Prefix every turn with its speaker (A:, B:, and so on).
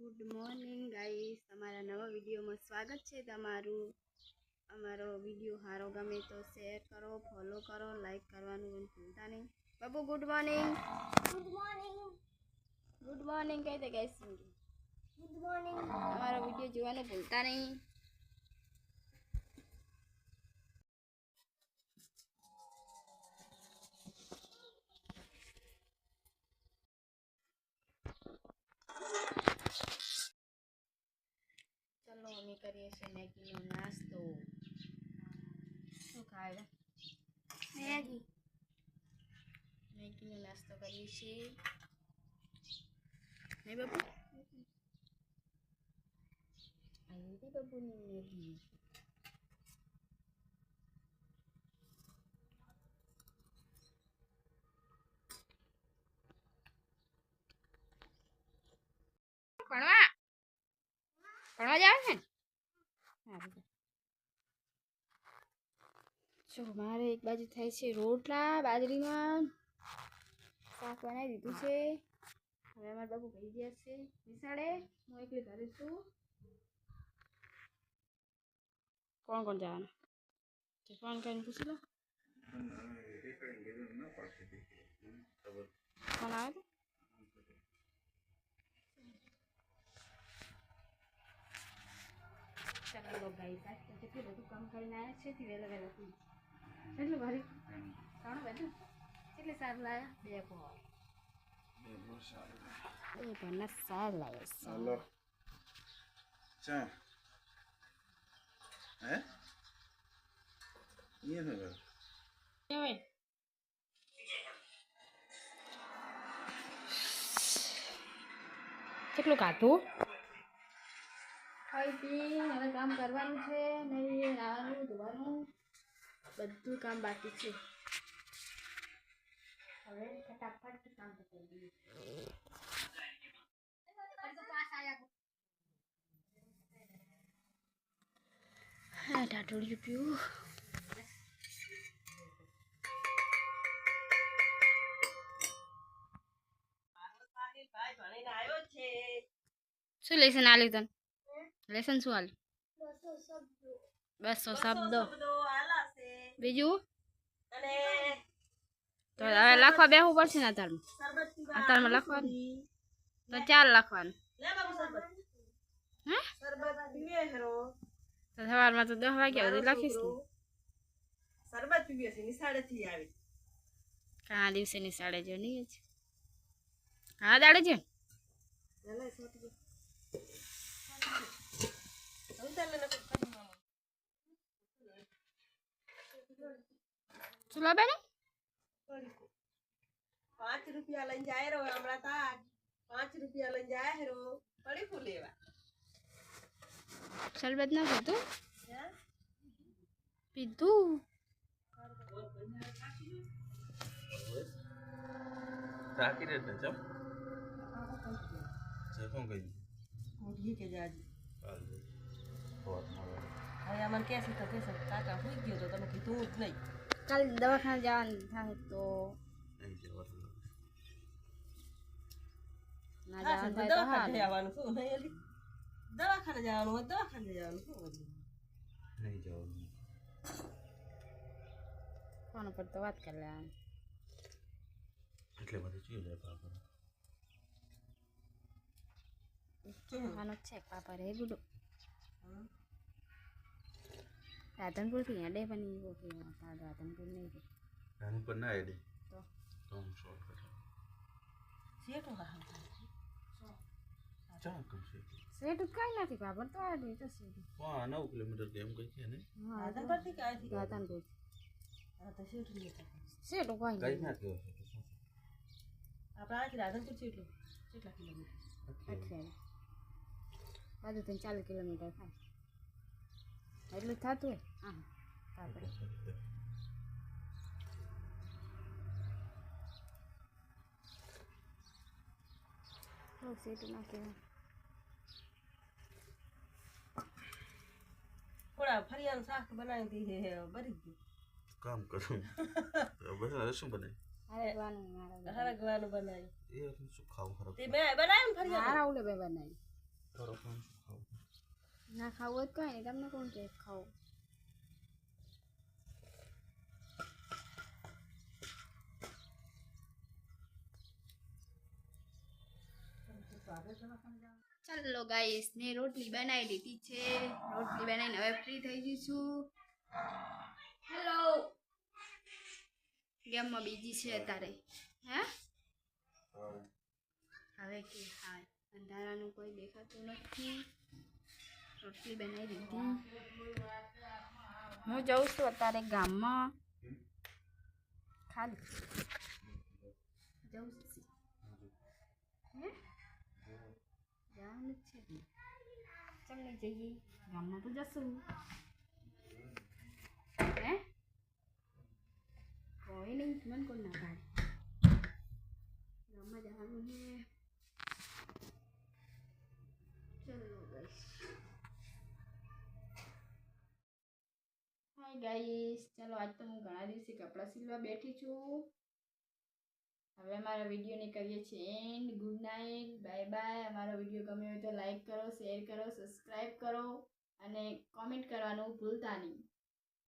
A: Good morning guys તમારા નવા વિડીયોમાં સ્વાગત છે તમારું. અમારો વીડિયો સારો ગમે તો શેર કરો ફોલો કરો લાઈક કરવાનું ભૂલતા નહીં. Babu good morning
B: good morning
A: good morning કહી દે ગાઈસ
B: ગુડ મોર્નિંગ
A: અમારો વીડિયો જોવાનું ભૂલતા નહીં. કરીએ છીએ મેગીનો નાસ્તો શું ખાય
B: મેગી
A: મેગીનો નાસ્તો કરીએ છીએ નહીં બાબુ આવી હતી બાબુની મેગી ભણવા ભણવા જાવ છે ને સારું છે. જો મારે એક બાજુ થાય છે રોટલા બાજરીમાં. શાક બનાવી દીધું છે. હવે અમારા બાપુ ભાઈ ગયા છે નિશાળે. હું એકલી ઘરે છું. કોણ કોણ જવાનું? ફોન કરીને પૂછી લો. ફોન આવે તો ચાલો, ભાઈ કેટલું બધું કામ કરીને આવ્યા છે. વહેલા વહેલા કેટલું ભરી? ત્રણ બધું કેટલી સારું લાયા? બે પોર. કેટલું કાઢું ખાઈ પી હવે કામ કરવાનું છે નહીં આવવાનું ધોવાનું. બધું કામ બાકી છે હવે ફટાફટ કામ કરી દઈએ હા ટાટોળિયું પીવું શું લેસન આલ્યું તને લેસન શું આલ્યું
B: બસો શબ્દો
A: બસો શબ્દો બીજું?
C: અને
A: તો હવે લખવા બેહવું પડશે ને
C: પીવા
A: અત્યારમાં લખવાનું? તો ચાર લખવાનું. તો સવારમાં તો દસ વાગ્યા સુધી લખીશ
C: શરબત પીવે છે નિશાળે થી આવી
A: ઘણા દિવસે ની સાડે જો. નહીં જ હા દાડે છે
C: હું કરી મામા
A: શું લાવે ને
C: પાંચ રૂપિયા લઈને જાય રો હમણાં તાજ પાંચ રૂપિયા લઈને જાય હેરો પડી ફૂ લેવા
A: શરબત ના પીધું
C: હે?
A: પીધું
D: રાખી દે ને ચમ છે કોણ કહી
C: મોઢી કે જાજી
D: હાલ હોત મળે
C: હવે અમને કે છે તો કે છે કાકા હોઈ ગયો તો તમે કીધું જ નહીં
A: કાલે દવાખાને જવાનું થાય તો
D: નહીં જવાનું
A: ના
C: હા,
A: જવાનું
C: તો
A: થાય તો
C: દવાખાને
A: હાલ
C: જવાનું શું નહીં એલી? દવાખાને જવાનું હોય દવાખાને જવાનું શું વધુ?
D: નહીં જવાનું
A: ફોન પર તો વાત કરી લેવાની
D: એટલે બધું ચીયું જાય પાપડ
A: ખાવાનો છે પાપા રે ગુડો રાધનપુરથી અડે પણ એવો કે રાધનપુર નહીં કે?
D: નાની ના એડી
A: તો.
D: તો હું શોર્ટ કરે.
C: શેઠું હા
D: ચા કમ છે
A: સેટ? કઈ નથી બાબર તો આ દે તો સેટ.
D: હા નવ કિલોમીટર કેમ એમ કઈ છે ને
C: રાધનપુરથી પરથી થી
A: રાધનપુર.
C: હા, તો સેટ થાય.
A: સેટ કોઈ
D: કઈ
A: નહીં
D: ના તો
C: આપણે અહીંથી રાધનપુર કેટલું કેટલા કિલોમીટર?
A: અચ્છા બાજુ ત્રણ ચાલીસ કિલોમીટર થાય. એટલું જ થતું હોય હા પાપડ બહુ સેટ ના કહેવાય
C: થોડા ફરિયાનું શાક બનાવી દી હે બરી ગયું
D: કામ કરું તો બધા શું બને
A: હરગવાનું મારા
C: હરગવાનું બનાવ્યું
D: એ શું ખાવું ખરાબ
C: તે મેં બનાવ્યું ને ફરિયાનું
A: મારા ઉલે બે બનાવી
D: કરો કોણ શું ખાવું
A: ના ખાવું જ તો નહીં તમને કોણ કેક ખાવું ચાલો ગાઈસ મેં રોટલી બનાવી દીધી છે. રોટલી બનાવીને હવે ફ્રી થઈ ગઈ છું. હેલો ગેમમાં બીજી છે અત્યારે. હે. હવે કે હા અંધારાનું કોઈ દેખાતું નથી. રોટલી બનાવી દીધી. હું જઉં છું અત્યારે ગામમાં. ખાલી. જઉં છું. જવાનું છે. ચાલ જઈએ. ગામમાં તો જશું. હે? કોઈ નહીં મને કોણ ના પાડે. ગામમાં જવાનું છે ચલો ગાઈસ હાય ગાઈસ ચાલો, આજ તો હું ઘણા દિવસે કપડાં સીલવા બેઠી છું. હવે અમારા વિડીયોને કરીએ છીએ. And good night bye bye અમારો વીડિયો ગમ્યો હોય તો લાઈક કરો શેર કરો સબસ્ક્રાઈબ કરો અને કોમેન્ટ કરવાનું ભૂલતા નહીં.